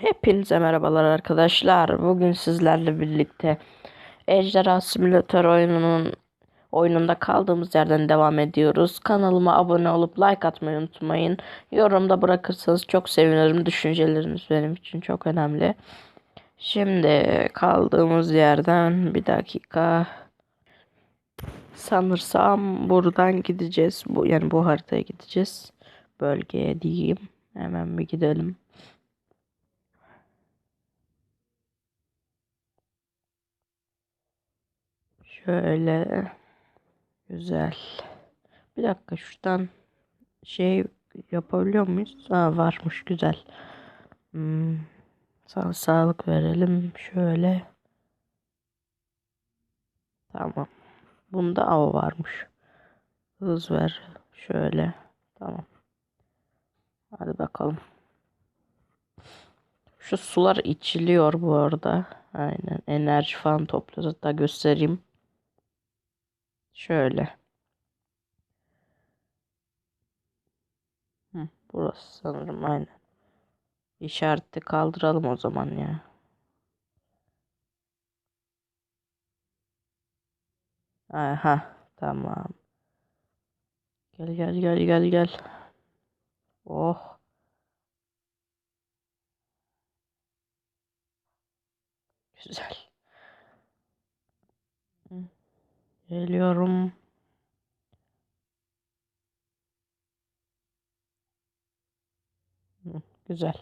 Hepinize merhabalar arkadaşlar. Bugün sizlerle birlikte Ejderha Simülatör oyununun oyununda kaldığımız yerden devam ediyoruz. Kanalıma abone olup like atmayı unutmayın. Yorumda bırakırsanız çok sevinirim. Düşünceleriniz benim için çok önemli. Şimdi kaldığımız yerden bir dakika. Sanırsam buradan gideceğiz. Bu yani bu haritaya gideceğiz. Bölgeye diyeyim. Hemen bir gidelim. Şöyle güzel. Bir dakika şuradan şey yapabiliyor muyuz? Ha varmış güzel. Hmm, sana sağlık verelim şöyle. Tamam. Bunda av varmış. Hız ver şöyle. Tamam. Hadi bakalım. Şu sular içiliyor bu arada. Aynen enerji falan topluyoruz. Hatta göstereyim. Şöyle. Hı, burası sanırım aynen. İşareti kaldıralım o zaman ya. Aha tamam. Gel gel gel gel gel. Oh. Güzel. Geliyorum. Güzel.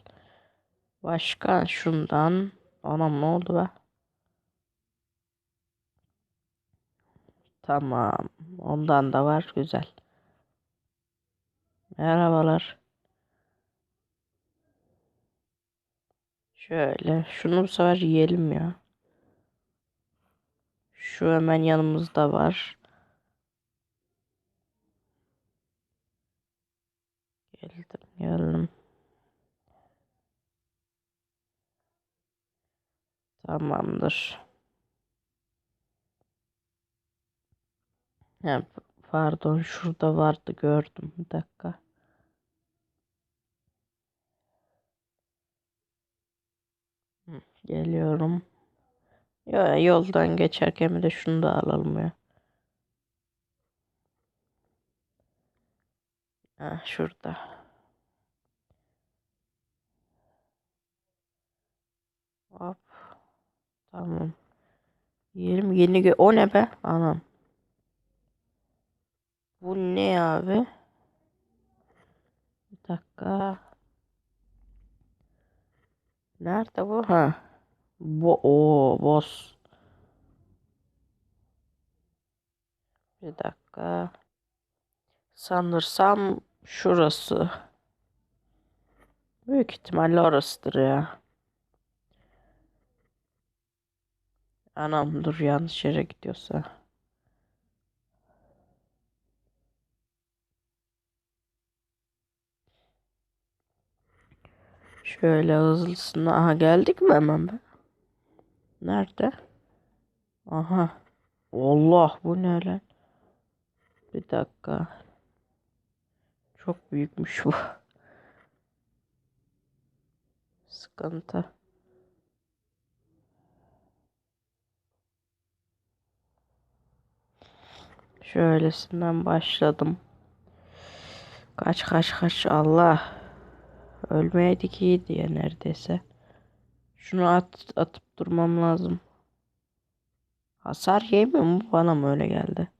Başka şundan. Anam ne oldu be? Tamam. Ondan da var. Güzel. Merhabalar. Şöyle. Şunu bu sefer yiyelim ya. Şu hemen yanımızda var. Geldim geldim. Tamamdır. Ha, pardon şurada vardı gördüm. Bir dakika. Geliyorum. Ya yoldan geçerken bir de şunu da alalım ya. Ha, şurada. Hop. Tamam. Yiyelim yeni gö O ne be? Anam. Bu ne abi? Bir dakika. Nerede bu? Ha. Bu o boss. Bir dakika. Sanırsam şurası. Büyük ihtimalle orasıdır ya. Anam dur yanlış yere gidiyorsa. Şöyle hızlısına. Aha geldik mi hemen be? Nerede? Aha. Allah bu ne lan? Bir dakika. Çok büyükmüş bu. Sıkıntı. Şöylesinden başladım. Kaç kaç kaç Allah. Ölmeydik iyi diye neredeyse. Şunu at, atıp durmam lazım. Hasar yemiyor mu? Bana mı öyle geldi?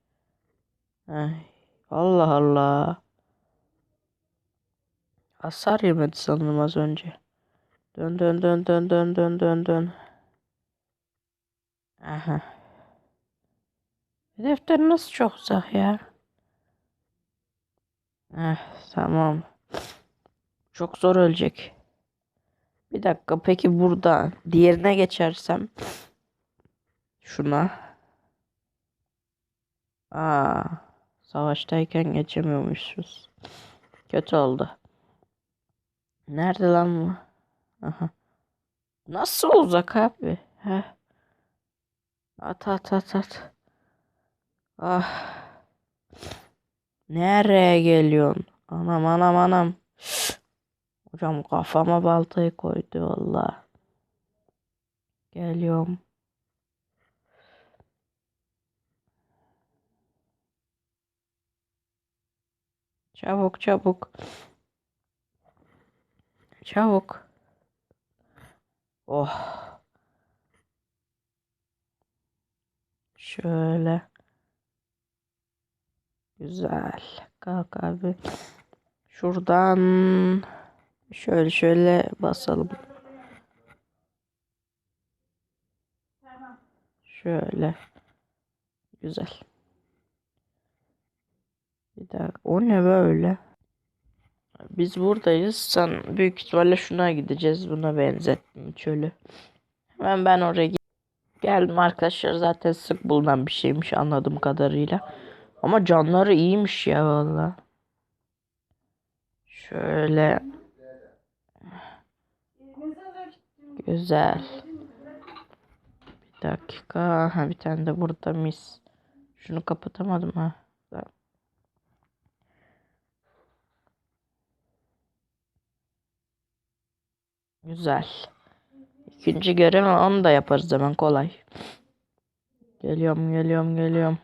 Ay, Allah Allah. Hasar yemedi sanırım az önce. Dön dön dön dön dön dön dön dön. Aha. Defter nasıl çok uzak ya? Eh, tamam. Çok zor ölecek. Bir dakika peki burada diğerine geçersem şuna. Aa, savaştayken geçemiyormuşuz. Kötü oldu. Nerede lan bu? Aha. Nasıl uzak abi? Heh. At at at at. Ah. Nereye geliyorsun? Anam anam anam. Hocam kafama baltayı koydu valla. Geliyorum. Çabuk çabuk. Çabuk. Oh. Şöyle. Güzel. Kalk abi. Şuradan şöyle şöyle basalım. Şöyle. Güzel. Bir dakika. O ne böyle? Biz buradayız. Sen büyük ihtimalle şuna gideceğiz. Buna benzettim çölü. Hemen ben oraya geldim arkadaşlar. Zaten sık bulunan bir şeymiş anladığım kadarıyla. Ama canları iyiymiş ya valla. Şöyle. Güzel. Bir dakika. Ha, bir tane de burada mis. Şunu kapatamadım ha. Güzel. İkinci görev onu da yaparız hemen kolay. Geliyorum geliyorum geliyorum.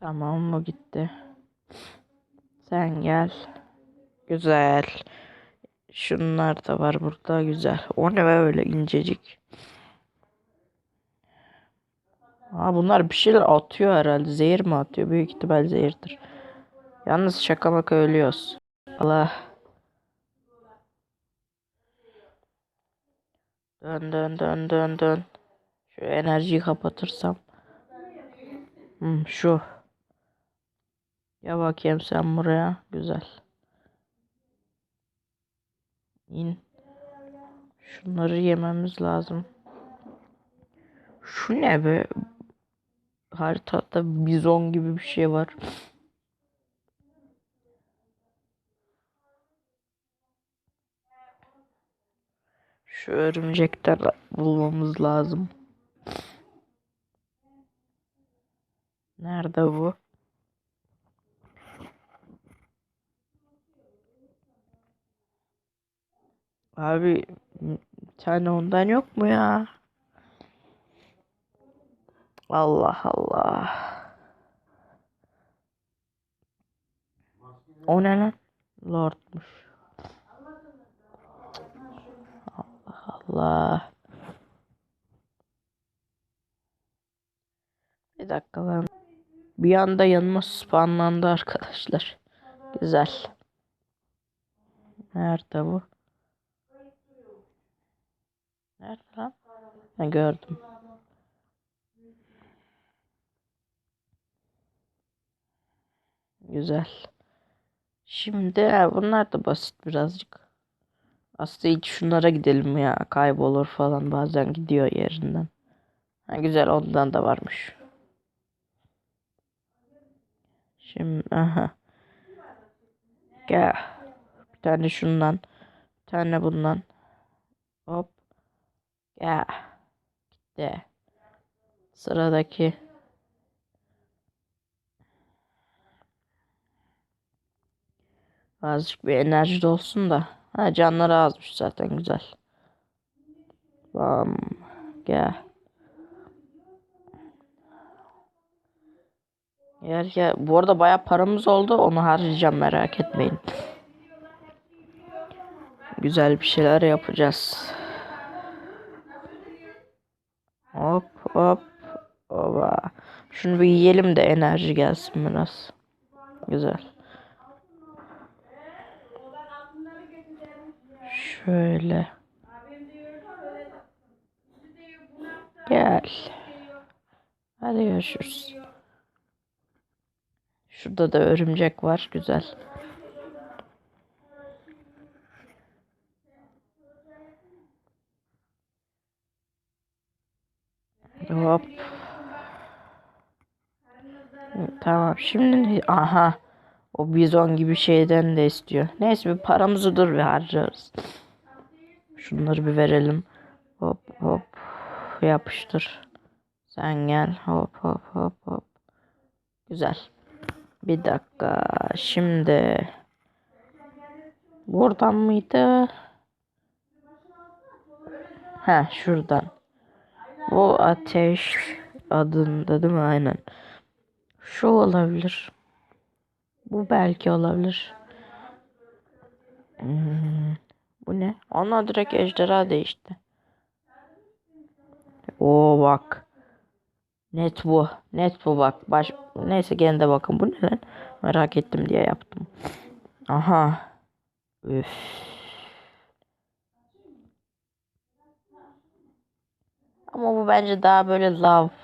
Tamam o gitti. Sen gel. Güzel. Şunlar da var burada güzel. O ne be öyle incecik. Aa, bunlar bir şeyler atıyor herhalde. Zehir mi atıyor? Büyük ihtimal zehirdir. Yalnız şaka maka ölüyoruz. Allah. Dön dön dön dön dön. Şu enerjiyi kapatırsam. Hmm, şu. Ya bakayım sen buraya. Güzel. İn. Şunları yememiz lazım. Şu ne be? Haritada bizon gibi bir şey var. Şu örümcekten bulmamız lazım. Nerede bu? Abi bir tane ondan yok mu ya? Allah Allah. O ne lan? Lordmuş. Allah Allah. Bir dakika lan. Bir anda yanıma spawnlandı arkadaşlar. Güzel. Nerede bu? Nerede lan? Ha, gördüm. Güzel. Şimdi bunlar da basit birazcık. Aslında ilk şunlara gidelim ya. Kaybolur falan bazen gidiyor yerinden. Ha, güzel ondan da varmış. Şimdi aha. Gel. Bir tane şundan. Bir tane bundan. Gel. Gitti. Sıradaki. Azıcık bir enerji de olsun da. Ha canları azmış zaten güzel. Bam. Gel. Gel gel. Bu arada baya paramız oldu. Onu harcayacağım merak etmeyin. Güzel bir şeyler yapacağız. Hop hop. Oba. Şunu bir yiyelim de enerji gelsin biraz. Güzel. Şöyle. Gel. Hadi görüşürüz. Şurada da örümcek var. Güzel. Hop. Tamam. Şimdi aha. O bizon gibi şeyden de istiyor. Neyse bir paramızı dur bir harcarız. Şunları bir verelim. Hop hop. Yapıştır. Sen gel. Hop hop hop hop. Güzel. Bir dakika. Şimdi buradan mıydı? Ha şuradan. Bu ateş adında değil mi? Aynen. Şu olabilir. Bu belki olabilir. Hmm, bu ne? Ona direkt ejderha değişti. Oo bak. Net bu. Net bu bak. Baş... Neyse gene de bakın. Bu ne lan? Merak ettim diye yaptım. Aha. Üf. Ama bu bence daha böyle lav falan.